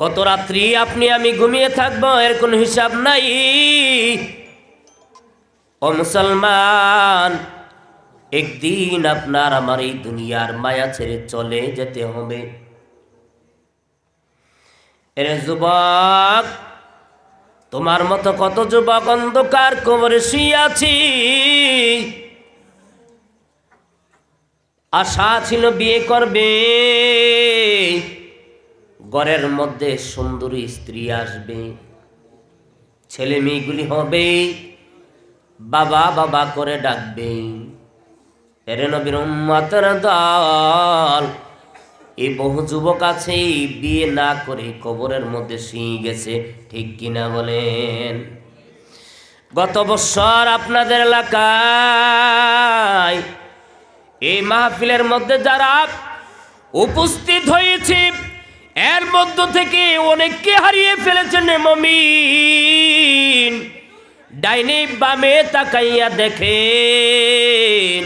কত রাত্রি আপনি আমি ঘুমিয়ে থাকব, এর কোনো হিসাব নাই। ও মুসলমান, একদিন আপনার আমার এই দুনিয়ার মায়া ছেড়ে চলে যেতে হবে। এর যুবক, তোমার মতো কত যুবক অন্ধকার কোমরে শুয়াছি আশা ছিল বিয়ে করবে। ঘরের মধ্যে সুন্দরী স্ত্রী আসবে, ছেলে মেয়েগুলি হবে, বাবা বাবা করে ডাকবে। এরে নবীর দল, এই বহু যুবক আছে, বিয়ে না করে কবরের মধ্যে শুয়ে গেছে, ঠিক কিনা বলেন? গত বছর আপনাদের এলাকায় এই মাহফিলের মধ্যে যারা উপস্থিত হয়েছে এর মধ্য থেকে অনেককে হারিয়ে ফেলেছেন মমিন। ডাইনে বামে তাকাইয়া দেখেন,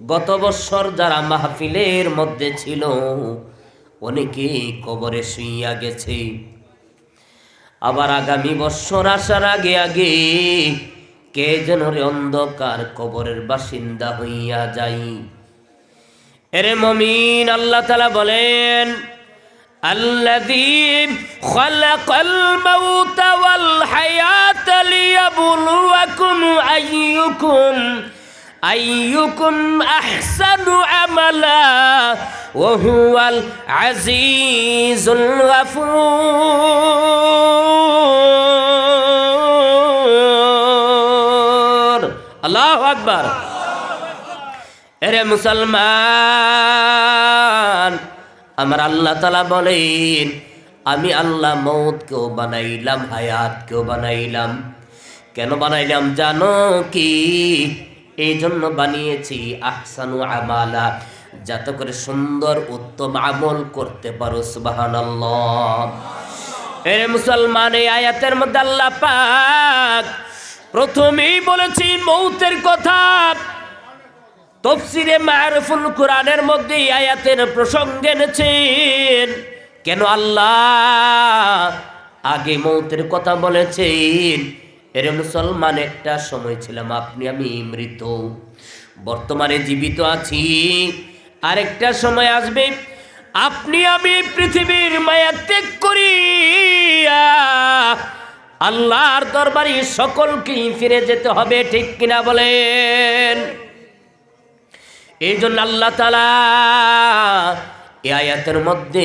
গত বছর যারা মাহফিলের মধ্যে ছিল অনেকে কবরে শুইয়া গেছে। আবার আগামী বৎসর আসার আগে আগে কে যেন অন্ধকার কবরের বাসিন্দা হইয়া যাই এরে মমিন, আল্লাহ তালা বলেন الذي خلق الموت والحياة ليبلوكم أيكم أيكم أحسن عملا وهو العزيز الغفور الله أكبر أرى مسلمان আমার আল্লাহ তালা বলেন, আমি আল্লাহ মৌতকেও বানাইলাম, হায়াতকেও বানাইলাম। কেন বানাইলাম জানো কি? এই জন্য বানিয়েছি আহসানু আমালা, যাতে করে সুন্দর উত্তম আমল করতে পারো সুবাহান এর মুসলমান, এই আয়াতের মধ্যে আল্লাহ পাক প্রথমেই বলেছি মৌতের কথা। তফসিরে মারফুল কোরআনের মধ্যে আয়াতের প্রসঙ্গ এনেছেন, কেন আল্লাহ আগে মৌতের কথা বলেছেন? এর মুসলমান একটা সময় ছিলাম, আপনি, আমি মৃত, বর্তমানে জীবিত আছি। আরেকটা সময় আসবে, আপনি, আমি পৃথিবীর মায়া ত্যাগ করিয়া আল্লাহর দরবারে সকলকেই ফিরে যেতে হবে, ঠিক কিনা বলেন? এই জন্য আল্লাহ এ আয়াতের মধ্যে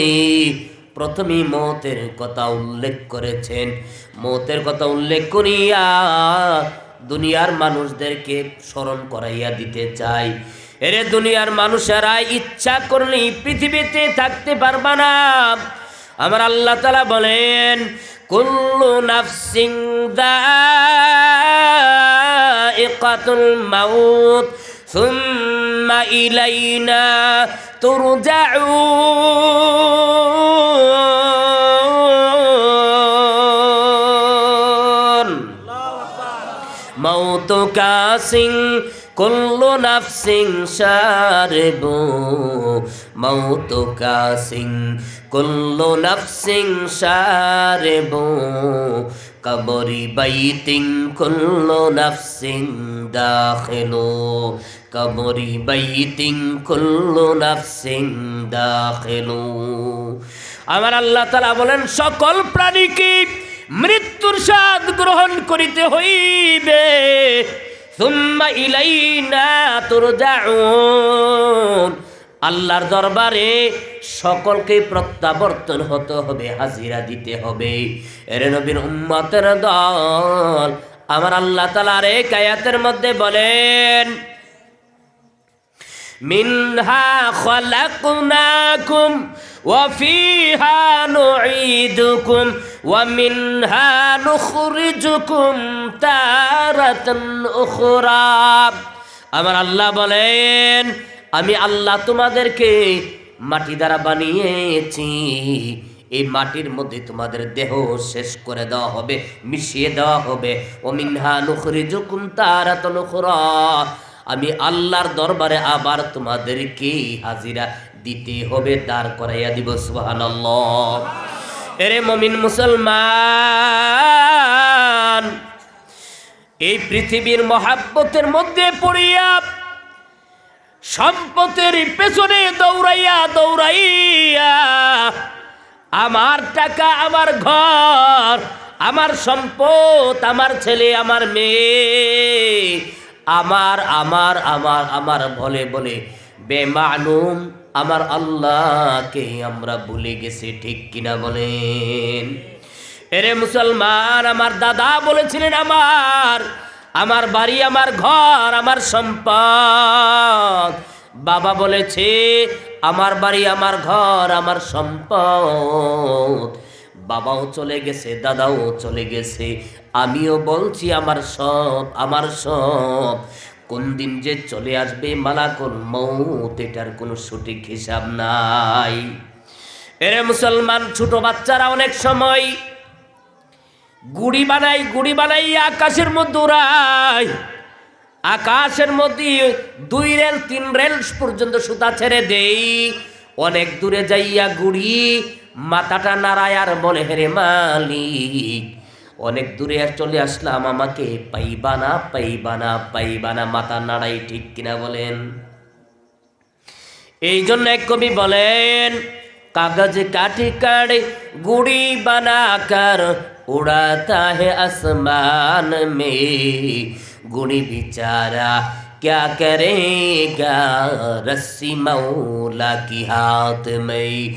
প্রথমেই মতের কথা উল্লেখ করেছেন। মতের কথা উল্লেখ করিয়া দুনিয়ার মানুষদেরকে স্মরণ করাইয়া দিতে চাই। এরে দুনিয়ার মানুষেরা ইচ্ছা করলেই পৃথিবীতে থাকতে পারবা না। আমার আল্লাহ তালা বলেন, কুল্লু নাফসিং দাইকাতুল মাউত সুম্মা ইলাইনা তুরজাউন মৌতুকা সিং কুল্লু নাফসিং সারবু মৌতুকা সিং كل نفس شارب কবরি বাইতিং কুল্লু নাফসিং দাখিলু কবরি বাইতিং কুল্লু নাফসিং দাখিলু আমার আল্লাহ তালা বলেন সকল প্রাণীকে মৃত্যুর স্বাদ গ্রহণ করিতে হইবে সুম্মা ইলাইনা তুরজাউন আল্লাহর দরবারে সকলকে প্রত্যাবর্তন হতে হবে হাজিরা দিতে হবে এর নবীর উম্মতের দল আমার আল্লাহ তালার এক আয়াতের মধ্যে বলেন মিনহা খলাকুনাকুম وفيها نعيدكم ومنها نخرجكم تارة أخرى আমার আল্লাহ বলেন আমি আল্লাহ তোমাদেরকে মাটি দ্বারা বানিয়েছি। এই মাটির মধ্যে তোমাদের দেহ শেষ করে দেওয়া হবে, মিশিয়ে দেওয়া হবে। ও মিনহা নুখরি জুকুম তারা তো আমি আল্লাহর দরবারে আবার তোমাদেরকে হাজিরা দিতে হবে, দাঁড় করাইয়া দিব, সুবহানাল্লাহ। এরে মমিন মুসলমান, এই পৃথিবীর মহাব্বতের মধ্যে পড়িয়া সম্পদের পেছনে দৌড়াইয়া দৌড়াইয়া, আমার টাকা, আমার ঘর, আমার সম্পদ, আমার ছেলে, আমার মেয়ে, আমার আমার আমার আমার বলে বলে বেমানুম আমার আল্লাহকে আমরা ভুলে গেছি, ঠিক কিনা বলেন? এরে মুসলমান, আমার দাদা বলেছিলেন আমার আমার বাড়ি, আমার ঘর, আমার সম্পদ। বাবা বলেছে, আমার বাড়ি, আমার ঘর, আমার সম্পদ। বাবাও চলে গেছে, দাদাও চলে গেছে। আমিও বলছি, আমার সব আমার সব। কোন দিন যে চলে আসবে মালাকুল মৌত এটার কোনো সঠিক হিসাব নাই। এরে মুসলমান, ছোট বাচ্চারা অনেক সময় গুড়ি বানাই গুড়ি বানাই, আকাশের মধ্যে উড়াই। আকাশের মধ্যে দুই রেল, তিন রেল পর্যন্ত সুতা ছেড়ে দেই। অনেক দূরে যাইয়া গুড়ি, মাথাটা নাড়ায় আর বলে, হেরে মালিক, অনেক দূরে আর চলে আসলাম আমাকে। পাইবানা পাইবানা পাইবানা মাথা নাড়াই ঠিক কিনা বলেন। এই জন্য এক কবি বলেন कागज़ काट कर गुड़ी बनाकर उड़ाता है आसमान में। गुणी बेचारा क्या करेगा? रस्सी मौला की हाथ में।